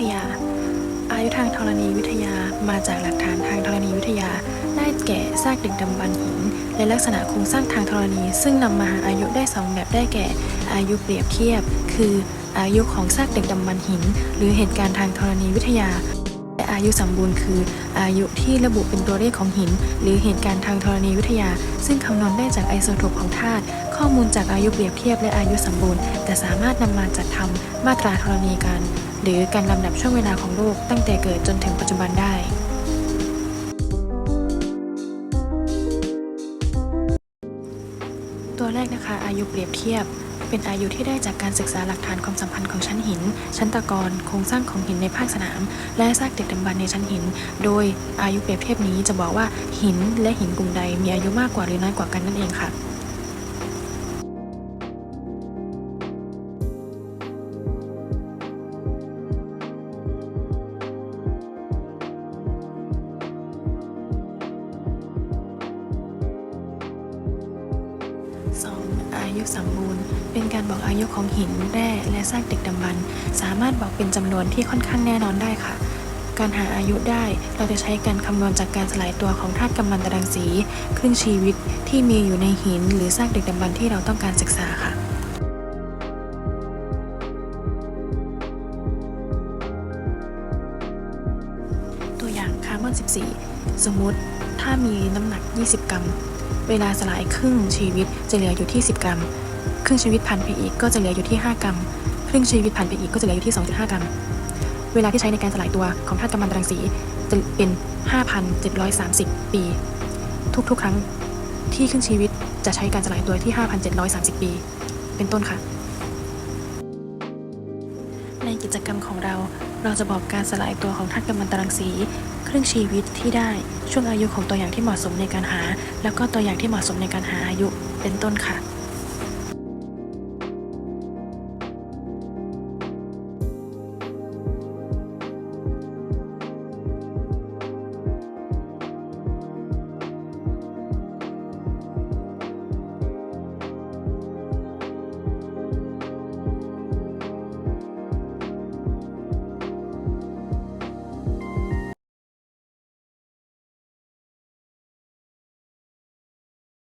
ทยา อายุทางธรณีวิทยามาจากหลักฐานทางธรณีวิทยา ได้แก่ซากดึกดำบรรพ์หินและลักษณะโครงสร้างทางธรณี ซึ่งนำมาหาอายุได้สองแบบได้แก่ อายุเปรียบเทียบ คืออายุของซากดึกดำบรรพ์หิน หรือเหตุการณ์ทางธรณีวิทยาและอายุสมบูรณ์คืออายุที่ระบุเป็นตัวเลขของหิน หรือเหตุการณ์ทางธรณีวิทยา ซึ่งคำนวณได้จากไอโซโทปของธาตุข้อมูลจากอายุเปรียบเทียบและอายุสมบูรณ์ แต่สามารถนำมาจัดทำมาตราธรณีการ หรือการลำดับช่วงเวลาของโลกตั้งแต่เกิดจนถึงปัจจุบันได้ตัวแรกนะคะอายุเปรียบเทียบ เป็นอายุที่ได้จากการศึกษาหลักฐานความสัมพันธ์ของชั้นหิน ชั้นตะกอนโครงสร้างของหินในภาคสนาม และซากดึกดำบรรในชั้นหิน โดยอายุเปรียบเทียบนี้จะบอกว่าหินและหินกลุ่มใดมีอายุมากกว่าหรือน้อยกว่ากันนั่นเองค่ะ อายุสมบูรณ์ เป็นการบอกอายุของหินแร่และซากดึกดำบรรพ์สามารถบอกเป็นจำนวนที่ค่อนข้างแน่นอนได้ค่ะ การหาอายุได้เราจะใช้การคำนวณจากการสลายตัวของธาตุกัมมันตรังสี ครึ่งชีวิตที่มีอยู่ในหินหรือซากดึกดำบรรพ์ที่เราต้องการศึกษาค่ะตัวอย่างคาร์บอน 14 สมมุติถ้ามีน้ำหนัก 20 กรัม เวลาสลายครึ่งชีวิตจะเหลืออยู่ที่ 10 กรัม ครึ่งชีวิตผ่านไปอีกก็จะเหลืออยู่ที่ 5 กรัม ครึ่งชีวิตผ่านไปอีกก็จะเหลืออยู่ที่ 2.5 กรัม เวลาที่ใช้ในการสลายตัวของธาตุกัมมันตรังสีจะเป็น 5,730 ปี ทุกๆ ครั้งที่ครึ่งชีวิตจะใช้การสลายตัวที่ 5,730 ปี เป็นต้นค่ะ ในกิจกรรมของเราเราจะบอกการสลายตัวของธาตุกัมมันตรังสี ครึ่งชีวิตที่ได้ช่วงอายุของตัวอย่างที่เหมาะสมในการหา แล้วก็ตัวอย่างที่เหมาะสมในการหาอายุเป็นต้นค่ะ